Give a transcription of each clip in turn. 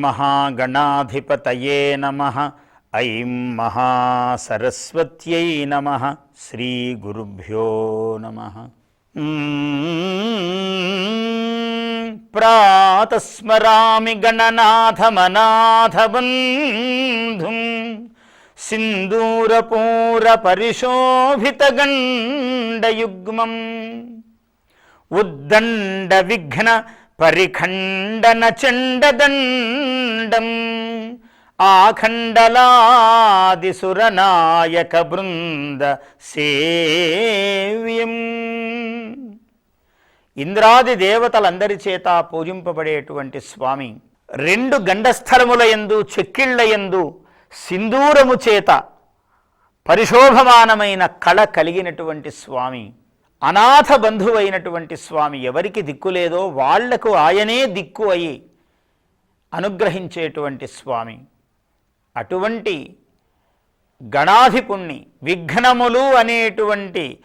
శ్రీమహాగణాధిపతయే నమ. ఐం మహాసరస్వత్యై నమ. శ్రీగురుభ్యో నమ. ప్రాతస్మరామి గణనాథమనాథబంధుం సింధూరపూరపరిశోభితగండయుగ్మం. ఉద్దండ విఘ్న పరిఖండన చండదండం ఆఖండలాదిసురనాయక బృంద సేవ్యం. ఇంద్రాది దేవతలందరి చేత పూజింపబడేటువంటి స్వామి రెండు గండస్థలముల యందు చెక్కిళ్ళ యందు సింధూరము చేత పరిశోభమానమైన కళ కలిగినటువంటి స్వామి. అనాథ బంధువైనటువంటి స్వామి ఎవరికి దిక్కు లేదో వాళ్ళకు ఆయనే దిక్కు అయి అనుగ్రహించేటువంటి స్వామి. అటువంటి గణాధిపుణ్ణి విఘ్నములు అనేటువంటి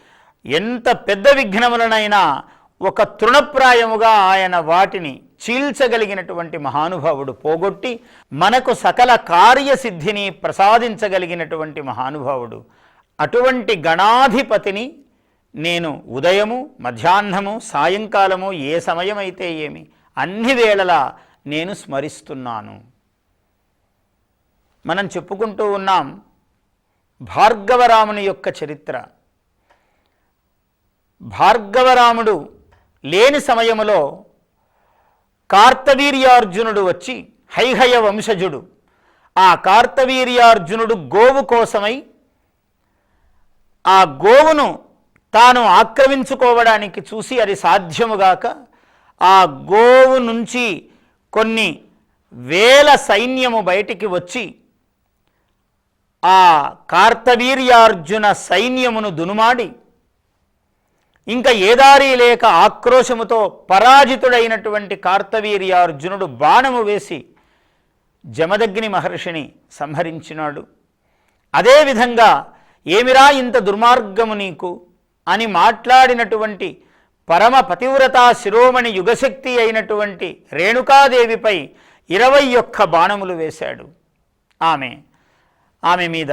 ఎంత పెద్ద విఘ్నములనైనా ఒక తృణప్రాయముగా ఆయన వాటిని చీల్చగలిగినటువంటి మహానుభావుడు పోగొట్టి మనకు సకల కార్యసిద్ధిని ప్రసాదించగలిగినటువంటి మహానుభావుడు. అటువంటి గణాధిపతిని నేను ఉదయము మధ్యాహ్నము సాయంకాలము ఏ సమయమైతే ఏమి అన్ని వేళలా నేను స్మరిస్తున్నాను. మనం చెప్పుకుంటూ ఉన్నాం భార్గవరాముని యొక్క చరిత్ర. భార్గవరాముడు లేని సమయములో కార్తవీర్యార్జునుడు వచ్చి హైహయ వంశజుడు. ఆ కార్తవీర్యార్జునుడు గోవు కోసమై ఆ గోవును తాను ఆక్రమించుకోవడానికి చూసి అది సాధ్యముగాక ఆ గోవు నుంచి కొన్ని వేల సైన్యము బయటికి వచ్చి ఆ కార్తవీర్యార్జున సైన్యమును దునుమాడి ఇంకా ఏదారి లేక ఆక్రోశముతో పరాజితుడైనటువంటి కార్తవీర్యార్జునుడు బాణము వేసి జమదగ్ని మహర్షిని సంహరించినాడు. అదేవిధంగా ఏమిరా ఇంత దుర్మార్గము నీకు? అని మాట్లాడినటువంటి పరమ పతివ్రతా శిరోమణి యుగశక్తి అయినటువంటి రేణుకాదేవిపై ఇరవై ఒక్క బాణములు వేశాడు. ఆమె ఆమె మీద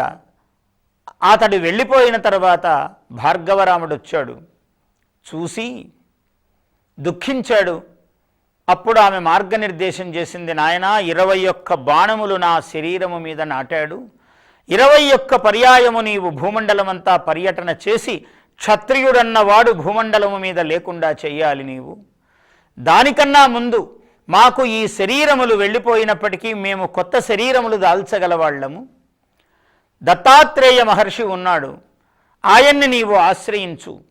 అతడు వెళ్ళిపోయిన తర్వాత భార్గవరాముడు వచ్చాడు. చూసి దుఃఖించాడు. అప్పుడు ఆమె మార్గనిర్దేశం చేసింది నాయన ఇరవై ఒక్క బాణములు నా శరీరము మీద నాటాడు. ఇరవై ఒక్క పర్యాయము నీవు భూమండలమంతా పర్యటన చేసి క్షత్రియుడన్నవాడు భూమండలము మీద లేకుండా చెయ్యాలి నీవు. దానికన్నా ముందు మాకు ఈ శరీరములు వెళ్ళిపోయినప్పటికీ మేము కొత్త శరీరములు దాల్చగలవాళ్ళము. దత్తాత్రేయ మహర్షి ఉన్నాడు. ఆయన్ని నీవు ఆశ్రయించు.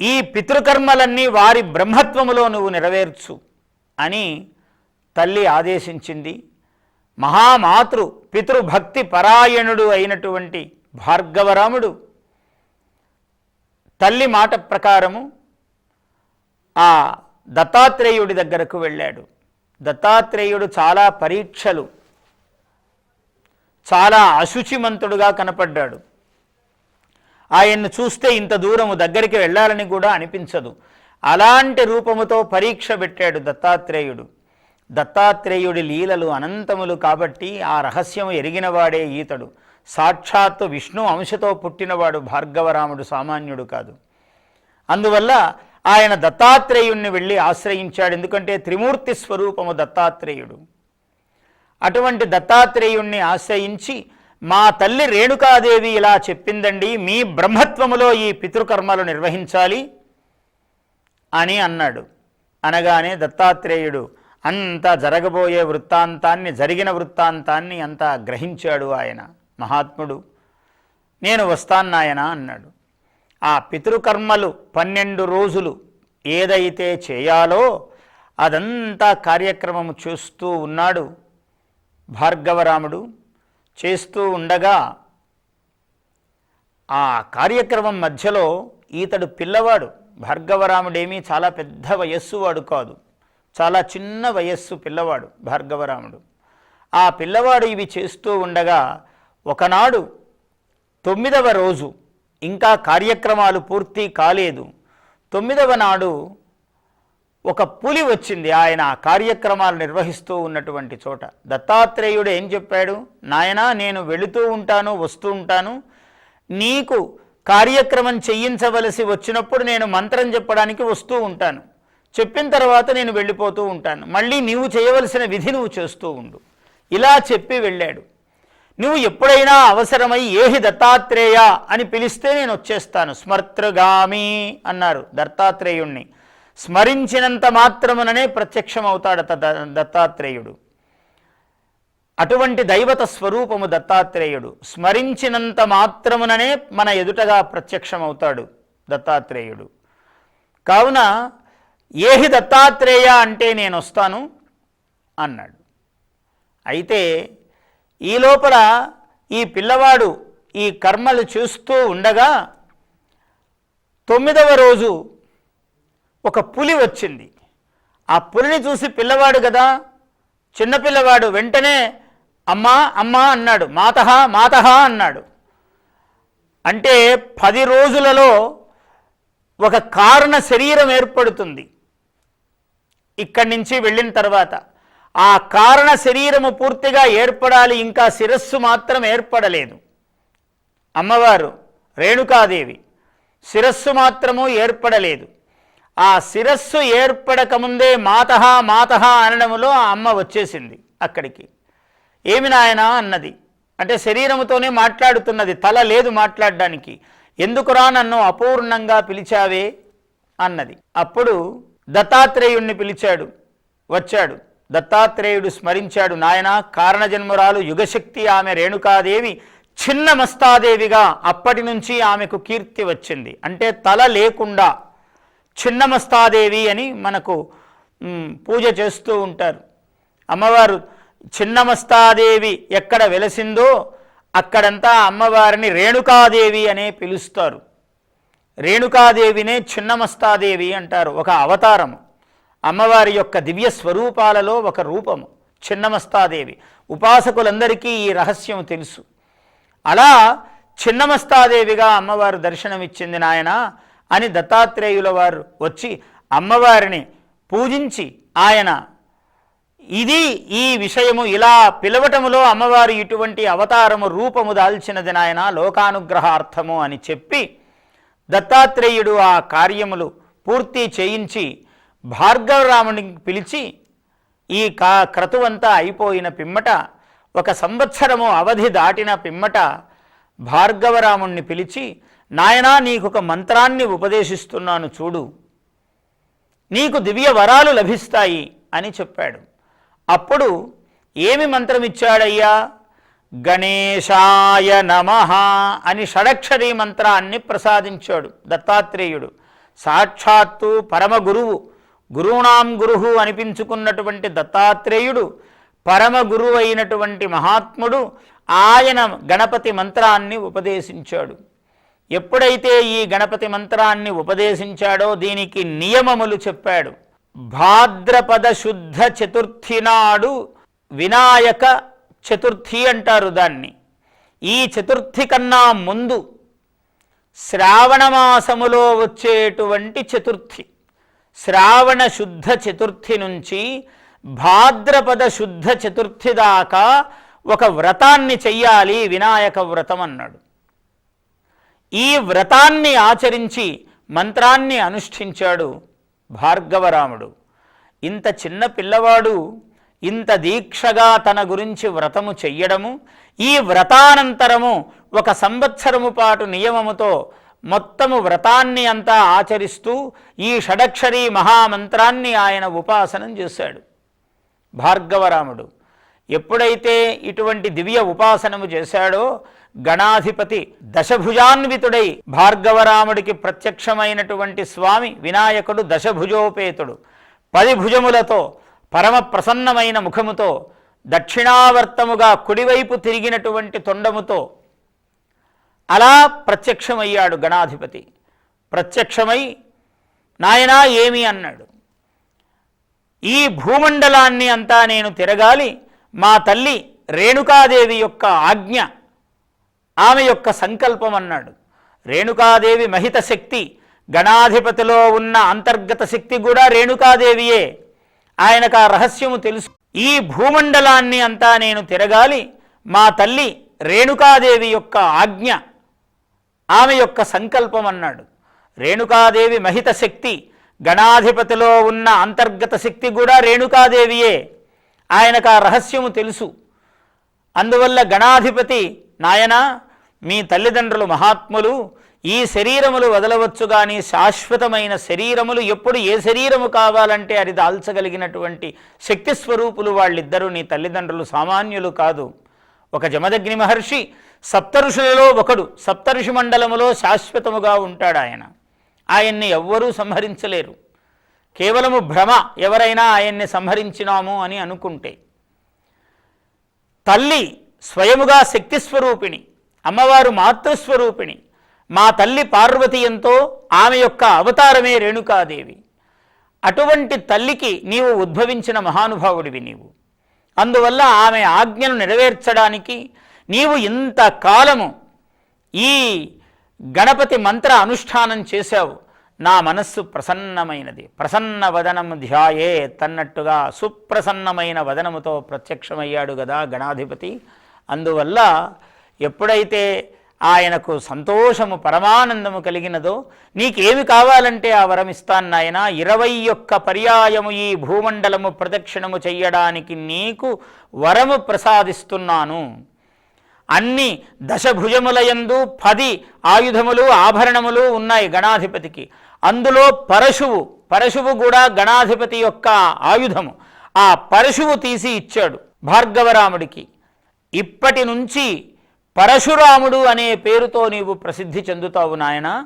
ఈ పితృకర్మలన్నీ వారి బ్రహ్మత్వములో నువ్వు నెరవేర్చు అని తల్లి ఆదేశించింది. మహామాతృ పితృభక్తి పరాయణుడు అయినటువంటి భార్గవరాముడు తల్లి మాట ప్రకారము ఆ దత్తాత్రేయుడి దగ్గరకు వెళ్ళాడు. దత్తాత్రేయుడు చాలా పరీక్షలు చాలా అశుచిమంతుడుగా కనపడ్డాడు. ఆయన్ను చూస్తే ఇంత దూరము దగ్గరికి వెళ్ళాలని కూడా అనిపించదు. అలాంటి రూపముతో పరీక్ష పెట్టాడు దత్తాత్రేయుడు. దత్తాత్రేయుడి లీలలు అనంతములు కాబట్టి ఆ రహస్యం ఎరిగినవాడే ఈతడు. సాక్షాత్తు విష్ణు అంశతో పుట్టినవాడు భార్గవరాముడు సామాన్యుడు కాదు. అందువల్ల ఆయన దత్తాత్రేయుణ్ణి వెళ్ళి ఆశ్రయించాడు. ఎందుకంటే త్రిమూర్తి స్వరూపము దత్తాత్రేయుడు. అటువంటి దత్తాత్రేయుణ్ణి ఆశ్రయించి మా తల్లి రేణుకాదేవి ఇలా చెప్పిందండి మీ బ్రహ్మత్వములో ఈ పితృకర్మలు నిర్వహించాలి అని అన్నాడు. అనగానే దత్తాత్రేయుడు అంతా జరగబోయే వృత్తాంతాన్ని జరిగిన వృత్తాంతాన్ని అంతా గ్రహించాడు ఆయన. మహాత్ముడు. నేను వస్తాన్నాయన అన్నాడు. ఆ పితృకర్మలు పన్నెండు రోజులు ఏదైతే చేయాలో అదంతా కార్యక్రమము చేస్తూ ఉన్నాడు భార్గవరాముడు. చేస్తూ ఉండగా ఆ కార్యక్రమం మధ్యలో ఈతడు పిల్లవాడు. భార్గవరాముడేమీ చాలా పెద్ద వయస్సు వాడు కాదు. చాలా చిన్న వయస్సు పిల్లవాడు భార్గవరాముడు. ఆ పిల్లవాడు ఇవి చేస్తూ ఉండగా ఒకనాడు తొమ్మిదవ రోజు ఇంకా కార్యక్రమాలు పూర్తి కాలేదు. తొమ్మిదవ నాడు ఒక పులి వచ్చింది. ఆయన కార్యక్రమాలు నిర్వహిస్తూ ఉన్నటువంటి చోట. దత్తాత్రేయుడు ఏం చెప్పాడు? నాయనా నేను వెళుతూ ఉంటాను వస్తూ ఉంటాను. నీకు కార్యక్రమం చేయించవలసి వచ్చినప్పుడు నేను మంత్రం చెప్పడానికి వస్తూ ఉంటాను. చెప్పిన తర్వాత నేను వెళ్ళిపోతూ ఉంటాను. మళ్ళీ నీవు చేయవలసిన విధి నువ్వు చేస్తూ ఉండు. ఇలా చెప్పి వెళ్ళాడు. నువ్వు ఎప్పుడైనా అవసరమై ఏహి దత్తాత్రేయ అని పిలిస్తే నేను వచ్చేస్తాను. స్మర్తృగామి అన్నారు దత్తాత్రేయుణ్ణి. స్మరించినంత మాత్రముననే ప్రత్యక్షం అవుతాడట దత్తాత్రేయుడు. అటువంటి దైవత స్వరూపము దత్తాత్రేయుడు. స్మరించినంత మాత్రముననే మన ఎదుటగా ప్రత్యక్షమవుతాడు దత్తాత్రేయుడు. కావున ఏహి దత్తాత్రేయ అంటే నేను వస్తాను అన్నాడు. అయితే ఈ లోపల ఈ పిల్లవాడు ఈ కర్మలు చూస్తూ ఉండగా తొమ్మిదవ రోజు ఒక పులి వచ్చింది. ఆ పులిని చూసి పిల్లవాడు కదా చిన్నపిల్లవాడు వెంటనే అమ్మా అమ్మా అన్నాడు. మాతహ మాతహ అన్నాడు. అంటే పది రోజులలో ఒక కారణ శరీరం ఏర్పడుతుంది. ఇక్కడి నుంచి వెళ్ళిన తర్వాత ఆ కారణ శరీరము పూర్తిగా ఏర్పడాలి ఇంకా శిరస్సు మాత్రం ఏర్పడలేదు. అమ్మవారు రేణుకాదేవి శిరస్సు మాత్రము ఏర్పడలేదు. ఆ శిరస్సు ఏర్పడకముందే మాతహ మాతహ అనడములో ఆ అమ్మ వచ్చేసింది అక్కడికి. ఏమి నాయన అన్నది. అంటే శరీరముతోనే మాట్లాడుతున్నది తల లేదు మాట్లాడడానికి. ఎందుకురా నన్ను అపూర్ణంగా పిలిచావే? అన్నది. అప్పుడు దత్తాత్రేయుణ్ణి పిలిచాడు వచ్చాడు. దత్తాత్రేయుడు స్మరించాడు నాయన కారణజన్మురాలు యుగశక్తి ఆమె రేణుకాదేవి చిన్న మస్తాదేవిగా అప్పటి నుంచి ఆమెకు కీర్తి వచ్చింది. అంటే తల లేకుండా చిన్నమస్తాదేవి అని మనకు పూజ చేస్తూ ఉంటారు. అమ్మవారు చిన్నమస్తాదేవి ఎక్కడ వెలసిందో అక్కడంతా అమ్మవారిని రేణుకాదేవి అనే పిలుస్తారు. రేణుకాదేవినే చిన్నమస్తాదేవి అంటారు. ఒక అవతారము. అమ్మవారి యొక్క దివ్య స్వరూపాలలో ఒక రూపము చిన్నమస్తాదేవి. ఉపాసకులందరికీ ఈ రహస్యం తెలుసు. అలా చిన్నమస్తాదేవిగా అమ్మవారు దర్శనమిచ్చింది నాయన అని దత్తాత్రేయుల వారు వచ్చి అమ్మవారిని పూజించి ఆయన ఇది ఈ విషయము ఇలా పిలవటములో అమ్మవారు ఇటువంటి అవతారము రూపము దాల్చినది నాయన లోకానుగ్రహార్థము అని చెప్పి దత్తాత్రేయుడు ఆ కార్యములు పూర్తి చేయించి భార్గవరాముని పిలిచి ఈ కా క్రతువంతా అయిపోయిన పిమ్మట ఒక సంవత్సరము అవధి దాటిన పిమ్మట భార్గవరాముణ్ణి పిలిచి నాయనా నీకొక మంత్రాన్ని ఉపదేశిస్తున్నాను చూడు. నీకు దివ్య వరాలు లభిస్తాయి అని చెప్పాడు. అప్పుడు ఏమి మంత్రం ఇచ్చాడయ్యా గణేశాయ నమ అని షడక్షరీ మంత్రాన్ని ప్రసాదించాడు దత్తాత్రేయుడు. సాక్షాత్తు పరమ గురువు గురువునాం గురువు అనిపించుకున్నటువంటి దత్తాత్రేయుడు పరమ గురువు అయినటువంటి మహాత్ముడు ఆయన గణపతి మంత్రాన్ని ఉపదేశించాడు. ఎప్పుడైతే ఈ గణపతి మంత్రాన్ని ఉపదేశించాడో దీనికి నియమములు చెప్పాడు. భాద్రపద శుద్ధ చతుర్థి నాడు వినాయక చతుర్థి అంటారు దాన్ని. ఈ చతుర్థి కన్నా ముందు శ్రావణమాసములో వచ్చేటువంటి చతుర్థి. శ్రావణ శుద్ధ చతుర్థి నుంచి భాద్రపద శుద్ధ చతుర్థి దాకా ఒక వ్రతాన్ని చెయ్యాలి వినాయక వ్రతం అన్నాడు. ఈ వ్రతాన్ని ఆచరించి మంత్రాన్ని అనుష్ఠించాడు భార్గవరాముడు. ఇంత చిన్న పిల్లవాడు ఇంత దీక్షగా తన గురించి వ్రతము చెయ్యడము ఈ వ్రతానంతరము ఒక సంవత్సరము పాటు నియమముతో మొత్తము వ్రతాన్ని అంతా ఆచరిస్తూ ఈ షడక్షరీ మహామంత్రాన్ని ఆయన ఉపాసనం చేశాడు. భార్గవరాముడు ఎప్పుడైతే ఇటువంటి దివ్య ఉపాసనము చేశాడో గణాధిపతి దశభుజాన్వితుడై భార్గవరాముడికి ప్రత్యక్షమైనటువంటి స్వామి వినాయకుడు దశభుజోపేతుడు. పది భుజములతో పరమ ప్రసన్నమైన ముఖముతో దక్షిణావర్తముగా కుడివైపు తిరిగినటువంటి తొండముతో అలా ప్రత్యక్షమయ్యాడు గణాధిపతి. ప్రత్యక్షమై నాయనా ఏమి? అన్నాడు. ఈ భూమండలాన్ని అంతా నేను తిరగాలి. మా తల్లి రేణుకాదేవి యొక్క ఆజ్ఞ ఆమె యొక్క సంకల్పం అన్నాడు. రేణుకాదేవి మహిత శక్తి గణాధిపతిలో ఉన్న అంతర్గత శక్తి కూడా రేణుకాదేవియే. ఆయనకు ఆ రహస్యము తెలుసు. ఈ భూమండలాన్ని అంతా నేను తిరగాలి. మా తల్లి రేణుకాదేవి యొక్క ఆజ్ఞ ఆమె యొక్క సంకల్పం అన్నాడు. రేణుకాదేవి మహిత శక్తి గణాధిపతిలో ఉన్న అంతర్గత శక్తి కూడా రేణుకాదేవియే. ఆయనకు ఆ రహస్యము తెలుసు. అందువల్ల గణాధిపతి నాయన మీ తల్లిదండ్రులు మహాత్ములు ఈ శరీరములు వదలవచ్చు కానీ శాశ్వతమైన శరీరములు ఎప్పుడు ఏ శరీరము కావాలంటే అది దాల్చగలిగినటువంటి శక్తి స్వరూపులు వాళ్ళిద్దరూ నీ తల్లిదండ్రులు సామాన్యులు కాదు. ఒక జమదగ్ని మహర్షి సప్తఋషులలో ఒకడు సప్తఋషి మండలములో శాశ్వతముగా ఉంటాడు ఆయన. ఆయన్ని ఎవ్వరూ సంహరించలేరు. కేవలము భ్రమ ఎవరైనా ఆయన్ని సంహరించినాము అని అనుకుంటే. తల్లి స్వయముగా శక్తిస్వరూపిణి అమ్మవారు మాతృస్వరూపిణి మా తల్లి పార్వతి ఎంతో ఆమె యొక్క అవతారమే రేణుకాదేవి. అటువంటి తల్లికి నీవు ఉద్భవించిన మహానుభావుడివి నీవు. అందువల్ల ఆమె ఆజ్ఞను నెరవేర్చడానికి నీవు ఇంత కాలము ఈ గణపతి మంత్ర అనుష్ఠానం చేశావు. నా మనస్సు ప్రసన్నమైనది. ప్రసన్న వదనము ధ్యాయే తన్నట్టుగా సుప్రసన్నమైన వదనముతో ప్రత్యక్షమయ్యాడు కదా గణాధిపతి. అందువల్ల ఎప్పుడైతే ఆయనకు సంతోషము పరమానందము కలిగినదో నీకేమి కావాలంటే ఆ వరం ఇస్తాను నాయన. ఇరవై ఒక్క పర్యాయము ఈ భూమండలము ప్రదక్షిణము చెయ్యడానికి నీకు వరము ప్రసాదిస్తున్నాను. అన్ని దశభుజములయందు పది ఆయుధములు ఆభరణములు ఉన్నాయి గణాధిపతికి. అందులో పరశువు పరశువు కూడా గణాధిపతి యొక్క ఆయుధము. ఆ పరశువు తీసి ఇచ్చాడు భార్గవరాముడికి. ఇప్పటి నుంచి పరశురాముడు అనే పేరుతో నీవు ప్రసిద్ధి చెందుతావు నాయన.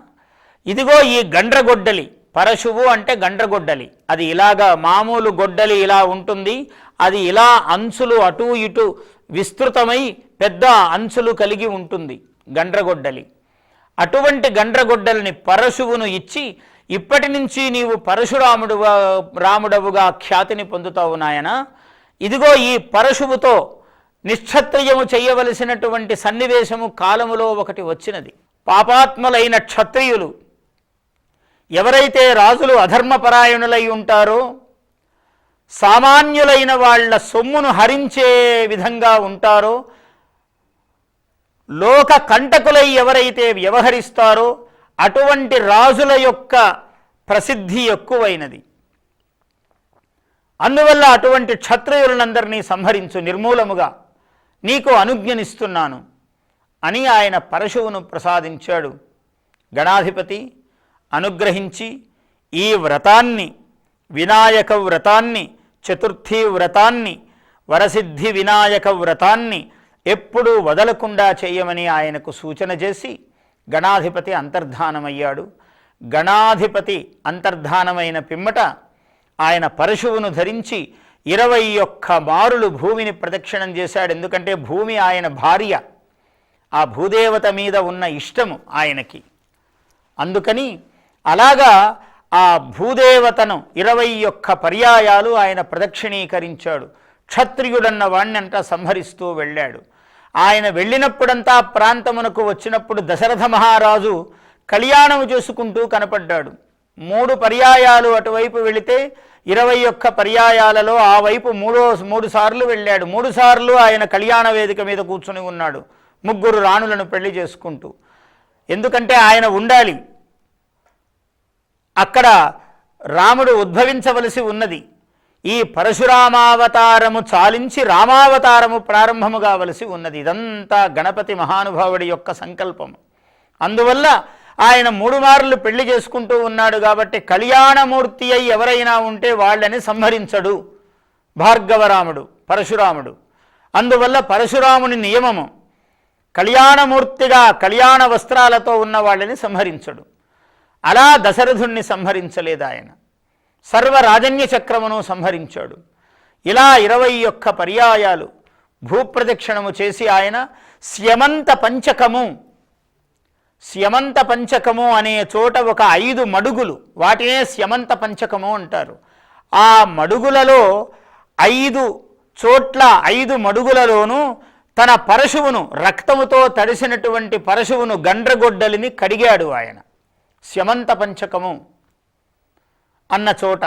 ఇదిగో ఈ గండ్రగొడ్డలి. పరశువు అంటే గండ్రగొడ్డలి. అది ఇలాగా మామూలు గొడ్డలి ఇలా ఉంటుంది. అది ఇలా అంచులు అటు ఇటు విస్తృతమై పెద్ద అంచులు కలిగి ఉంటుంది గండ్రగొడ్డలి. అటువంటి గండ్రగొడ్డలిని పరశువును ఇచ్చి ఇప్పటి నుంచి నీవు పరశురాముడు రాముడవుగా ఖ్యాతిని పొందుతావు నాయన. ఇదిగో ఈ పరశువుతో నిక్షత్రియము చేయవలసినటువంటి సన్నివేశము కాలములో ఒకటి వచ్చినది. పాపాత్ములైన క్షత్రియులు ఎవరైతే రాజులు అధర్మపరాయణులై ఉంటారో సామాన్యులైన వాళ్ళ సొమ్మును హరించే విధంగా ఉంటారో లోక కంటకులై ఎవరైతే వ్యవహరిస్తారో అటువంటి రాజుల యొక్క ప్రసిద్ధి ఎక్కువైనది. అందువల్ల అటువంటి క్షత్రియులందరినీ సంహరించు నిర్మూలముగా నీకు అనుజ్ఞనిస్తున్నాను అని ఆయన పరశువును ప్రసాదించాడు. గణాధిపతి అనుగ్రహించి ఈ వ్రతాన్ని వినాయక వ్రతాన్ని చతుర్థి వ్రతాన్ని వరసిద్ధి వినాయక వ్రతాన్ని ఎప్పుడూ వదలకుండా చేయమని ఆయనకు సూచన చేసి గణాధిపతి అంతర్ధానమయ్యాడు. గణాధిపతి అంతర్ధానమైన పిమ్మట ఆయన పరశువును ధరించి ఇరవై ఒక్క మారులు భూమిని ప్రదక్షిణం చేశాడు. ఎందుకంటే భూమి ఆయన భార్య. ఆ భూదేవత మీద ఉన్న ఇష్టము ఆయనకి. అందుకని అలాగా ఆ భూదేవతను ఇరవై ఒక్క పర్యాయాలు ఆయన ప్రదక్షిణీకరించాడు. క్షత్రియుడన్న వాణ్ణంతా సంహరిస్తూ వెళ్ళాడు. ఆయన వెళ్ళినప్పుడంతా ప్రాంతమునకు వచ్చినప్పుడు దశరథ మహారాజు కళ్యాణము చేసుకుంటూ కనపడ్డాడు. మూడు పర్యాయాలు అటువైపు వెళితే ఇరవై ఒక్క పర్యాయాలలో ఆ వైపు మూడో మూడు సార్లు వెళ్ళాడు. మూడు సార్లు ఆయన కళ్యాణ వేదిక మీద కూర్చుని ఉన్నాడు. ముగ్గురు రాణులను పెళ్ళి చేసుకుంటూ. ఎందుకంటే ఆయన ఉండాలి. అక్కడ రాముడు ఉద్భవించవలసి ఉన్నది. ఈ పరశురామావతారము చాలించి రామావతారము ప్రారంభము కావలసి ఉన్నది. ఇదంతా గణపతి మహానుభావుడి యొక్క సంకల్పము. అందువల్ల ఆయన మూడు మార్లు పెళ్ళి చేసుకుంటూ ఉన్నాడు కాబట్టి కళ్యాణమూర్తి అయి ఎవరైనా ఉంటే వాళ్ళని సంహరించడు. భార్గవరాముడు పరశురాముడు. అందువల్ల పరశురాముని నియమము కళ్యాణమూర్తిగా కళ్యాణ వస్త్రాలతో ఉన్న వాళ్ళని సంహరించడు. అలా దశరథుణ్ణి సంహరించలేదు ఆయన. సర్వరాజన్య చక్రమును సంహరించాడు. ఇలా ఇరవై ఒక్క పర్యాయాలు భూప్రదక్షిణము చేసి ఆయన స్యమంత పంచకము స్యమంత పంచకము అనే చోట ఒక ఐదు మడుగులు. వాటినే స్యమంత పంచకము అంటారు. ఆ మడుగులలో ఐదు చోట్ల ఐదు మడుగులలోనూ తన పరశువును రక్తముతో తడిసినటువంటి పరశువును గండ్రగొడ్డలిని కడిగాడు ఆయన. స్యమంత పంచకము అన్న చోట.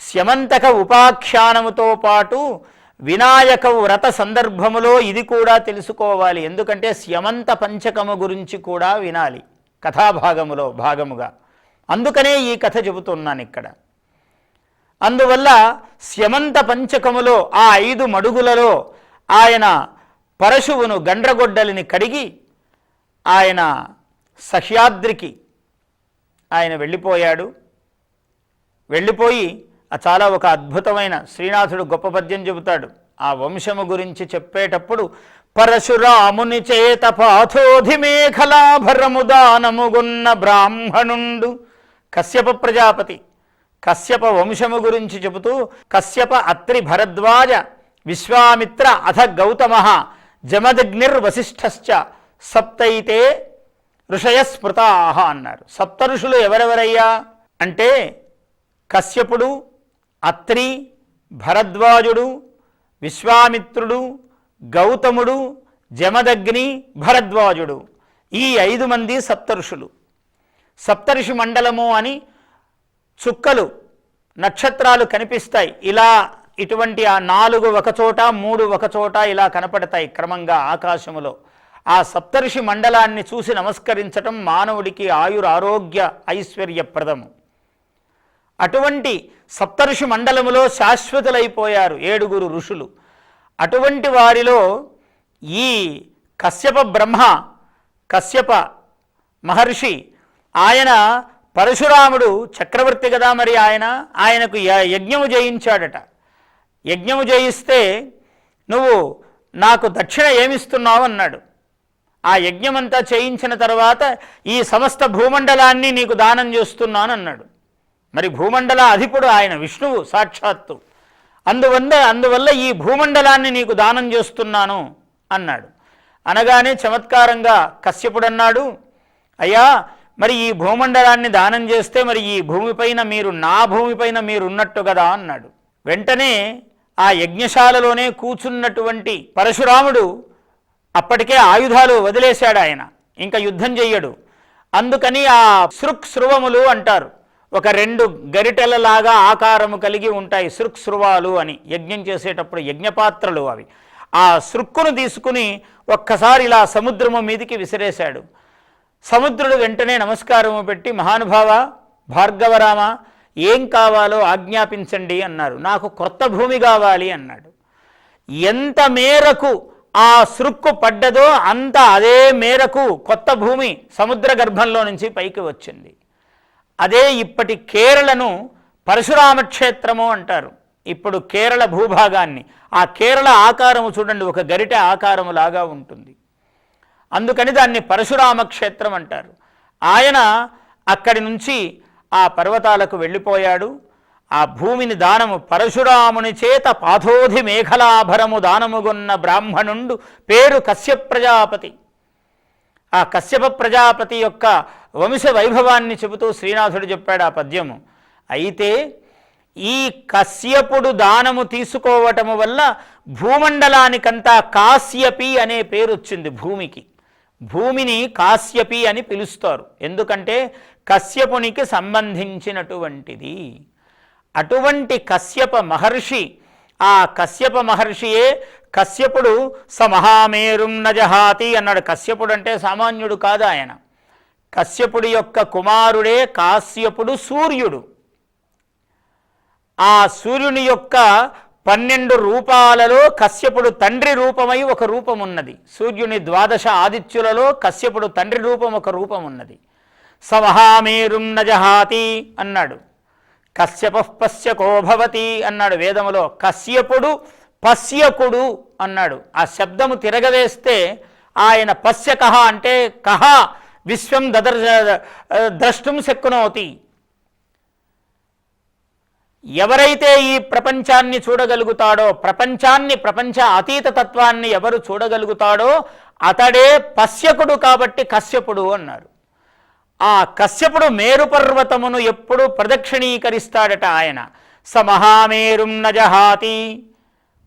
స్యమంతక ఉపాఖ్యానముతో పాటు వినాయక వ్రత సందర్భములో ఇది కూడా తెలుసుకోవాలి. ఎందుకంటే స్యమంత పంచకము గురించి కూడా వినాలి. కథాభాగములో భాగముగా. అందుకనే ఈ కథ చెబుతున్నాను ఇక్కడ. అందువల్ల స్యమంత పంచకములో ఆ ఐదు మడుగులలో ఆయన పరశువును గండ్రగొడ్డలిని కడిగి ఆయన సహ్యాద్రికి ఆయన వెళ్ళిపోయాడు. వెళ్ళిపోయి చాలా ఒక అద్భుతమైన శ్రీనాథుడు గొప్ప పద్యం చెబుతాడు. ఆ వంశము గురించి చెప్పేటప్పుడు పరశురాముని చేత పాథోధిమేఖలాభరము దానముగున్న బ్రాహ్మణుండు కశ్యప ప్రజాపతి. కశ్యప వంశము గురించి చెబుతూ కశ్యప అత్రి భరద్వాజ విశ్వామిత్ర అథ గౌతమ జమదగ్నిర్వశిష్ఠశ్చ సప్తైతే ఋషయస్మృతాహ అన్నారు. సప్త ఋషులు ఎవరెవరయ్యా? అంటే కశ్యపుడు అత్రి భరద్వాజుడు విశ్వామిత్రుడు గౌతముడు జమదగ్ని భరద్వాజుడు. ఈ ఐదు మంది సప్తఋషులు. సప్తఋషి మండలము అని చుక్కలు నక్షత్రాలు కనిపిస్తాయి. ఇలా ఇటువంటి ఆ నాలుగు ఒకచోట మూడు ఒకచోట ఇలా కనపడతాయి క్రమంగా ఆకాశములో. ఆ సప్తర్షి మండలాన్ని చూసి నమస్కరించటం మానవుడికి ఆయుర ఆరోగ్య ఐశ్వర్యప్రదము. అటువంటి సప్తఋషి మండలములో శాశ్వతులైపోయారు ఏడుగురు ఋషులు. అటువంటి వారిలో ఈ కశ్యప బ్రహ్మ కశ్యప మహర్షి ఆయన పరశురాముడు చక్రవర్తి కదా మరి ఆయన? ఆయనకు యజ్ఞము జయించాడట. యజ్ఞము జయిస్తే నువ్వు నాకు దక్షిణ ఏమిస్తున్నావు అన్నాడు. ఆ యజ్ఞమంతా చేయించిన తర్వాత ఈ సమస్త భూమండలాన్ని నీకు దానం చేస్తున్నాను అన్నాడు మరి భూమండల అధిపుడు ఆయన విష్ణువు సాక్షాత్తు. అందువల్ల అందువల్ల ఈ భూమండలాన్ని నీకు దానం చేస్తున్నాను అన్నాడు. అనగానే చమత్కారంగా కశ్యపుడు అన్నాడు అయ్యా మరి ఈ భూమండలాన్ని దానం చేస్తే మరి ఈ భూమిపైన మీరు నా భూమిపైన మీరు ఉన్నట్టు కదా అన్నాడు. వెంటనే ఆ యజ్ఞశాలలోనే కూర్చున్నటువంటి పరశురాముడు అప్పటికే ఆయుధాలు వదిలేశాడు ఆయన. ఇంకా యుద్ధం చెయ్యడు. అందుకని ఆ సృక్ శృవములు అంటారు. ఒక రెండు గరిటెలలాగా ఆకారము కలిగి ఉంటాయి సృక్ శృవాలు అని. యజ్ఞం చేసేటప్పుడు యజ్ఞపాత్రలు అవి. ఆ సృక్కును తీసుకుని ఒక్కసారి ఇలా సముద్రము మీదికి విసిరేశాడు. సముద్రుడు వెంటనే నమస్కారము పెట్టి మహానుభావ భార్గవరామ ఏం కావాలో ఆజ్ఞాపించండి అన్నారు. నాకు కొత్త భూమి కావాలి అన్నాడు. ఎంత మేరకు ఆ సృక్కు పడ్డదో అంత అదే మేరకు కొత్త భూమి సముద్ర గర్భంలో నుంచి పైకి వచ్చింది. అదే ఇప్పటి కేరళను పరశురామ క్షేత్రము అంటారు. ఇప్పుడు కేరళ భూభాగాన్ని. ఆ కేరళ ఆకారము చూడండి ఒక గరిటె ఆకారము లాగా ఉంటుంది. అందుకని దాన్ని పరశురామ క్షేత్రం అంటారు. ఆయన అక్కడి నుంచి ఆ పర్వతాలకు వెళ్ళిపోయాడు. ఆ భూమిని దానము పరశురాముని చేత పాథోధి మేఘలాభరము దానముగొన్న బ్రాహ్మణుండు పేరు కశ్యప్రజాపతి. ఆ కశ్యప ప్రజాపతి యొక్క వంశ వైభవాన్ని చెబుతూ శ్రీనాథుడు చెప్పాడు ఆ పద్యము. అయితే ఈ కశ్యపుడు దానము తీసుకోవటము వల్ల భూమండలానికంతా కాశ్యపి అనే పేరు వచ్చింది భూమికి. భూమిని కాశ్యపి అని పిలుస్తారు. ఎందుకంటే కశ్యపునికి సంబంధించినటువంటిది. అటువంటి కశ్యప మహర్షి ఆ కశ్యప మహర్షియే కశ్యపుడు స మహామేరుం నజహాతి అన్నాడు. కశ్యపుడు అంటే సామాన్యుడు కాదు ఆయన. కశ్యపుడి యొక్క కుమారుడే కాశ్యపుడు సూర్యుడు. ఆ సూర్యుని యొక్క పన్నెండు రూపాలలో కశ్యపుడు తండ్రి రూపమై ఒక రూపం ఉన్నది సూర్యుని ద్వాదశ ఆదిత్యులలో కశ్యపుడు తండ్రి రూపం ఒక రూపం ఉన్నది సమహామేరుం నజహాతి అన్నాడు. కశ్యప పశ్యకో భవతి అన్నాడు వేదములో. కశ్యపుడు పశ్యకుడు అన్నాడు. ఆ శబ్దము తిరగవేస్తే ఆయన పశ్యకహ అంటే కహ విశ్వం దదర్ ద్రష్టుం శక్నోతి ఎవరైతే ఈ ప్రపంచాన్ని చూడగలుగుతాడో ప్రపంచాన్ని ప్రపంచ అతీత తత్వాన్ని ఎవరు చూడగలుగుతాడో అతడే పశ్యకుడు కాబట్టి కశ్యపుడు అన్నాడు ఆ కశ్యపుడు మేరు పర్వతమును ఎప్పుడు ప్రదక్షిణీకరిస్తాడట ఆయన. స మహామేరుం నజహాతి.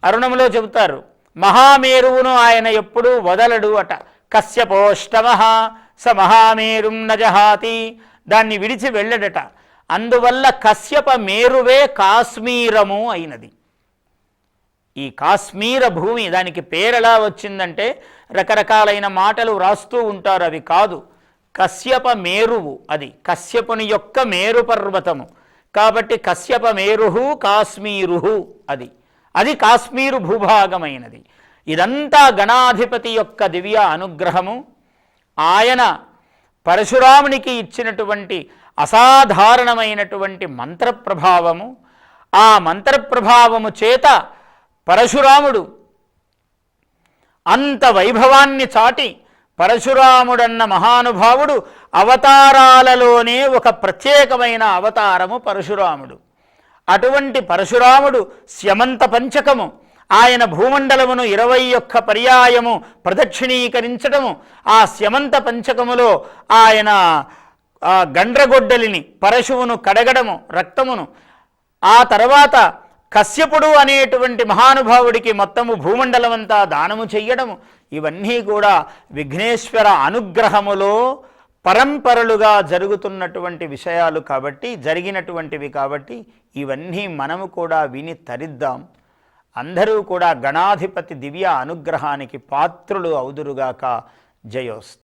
అరుణములో చెబుతారు మహామేరువును ఆయన ఎప్పుడు వదలడు అట. కశ్యపోష్టమ స మహామేరుం నజహాతి దాన్ని విడిచి వెళ్ళడట. అందువల్ల కశ్యప మేరువే కాశ్మీరము అయినది. ఈ కాశ్మీర భూమి దానికి పేరెలా వచ్చిందంటే రకరకాలైన మాటలు వ్రాస్తూ ఉంటారు అవి కాదు. కశ్యప మేరువు అది కశ్యపుని యొక్క మేరు పర్వతము. కాబట్టి కశ్యప మేరుహు కాశ్మీరుహు అది. అది కాశ్మీరు భూభాగమైనది. ఇదంతా గణాధిపతి యొక్క దివ్య అనుగ్రహము. ఆయన పరశురామునికి ఇచ్చినటువంటి అసాధారణమైనటువంటి మంత్రప్రభావము. ఆ మంత్రప్రభావము చేత పరశురాముడు అంత వైభవాన్ని చాటి పరశురాముడన్న మహానుభావుడు అవతారాలలోనే ఒక ప్రత్యేకమైన అవతారము పరశురాముడు. అటువంటి పరశురాముడు స్యమంత పంచకము. ఆయన భూమండలమును ఇరవై ఒక్క పర్యాయము ప్రదక్షిణీకరించడము ఆ స్యమంత పంచకములో ఆయన గండ్రగొడ్డలిని పరశువును కడగడము రక్తమును. ఆ తర్వాత కశ్యపుడు అనేటువంటి మహానుభావుడికి మొత్తము భూమండలమంతా దానము చెయ్యడము. ఇవన్నీ కూడా విఘ్నేశ్వర అనుగ్రహములో పరంపరలుగా జరుగుతున్నటువంటి విషయాలు కాబట్టి జరిగినటువంటివి కాబట్టి ఇవన్నీ మనము కూడా విని తరిద్దాం. అందరూ కూడా గణాధిపతి దివ్య అనుగ్రహానికి పాత్రులు అవుదురుగాక. జయోస్తు.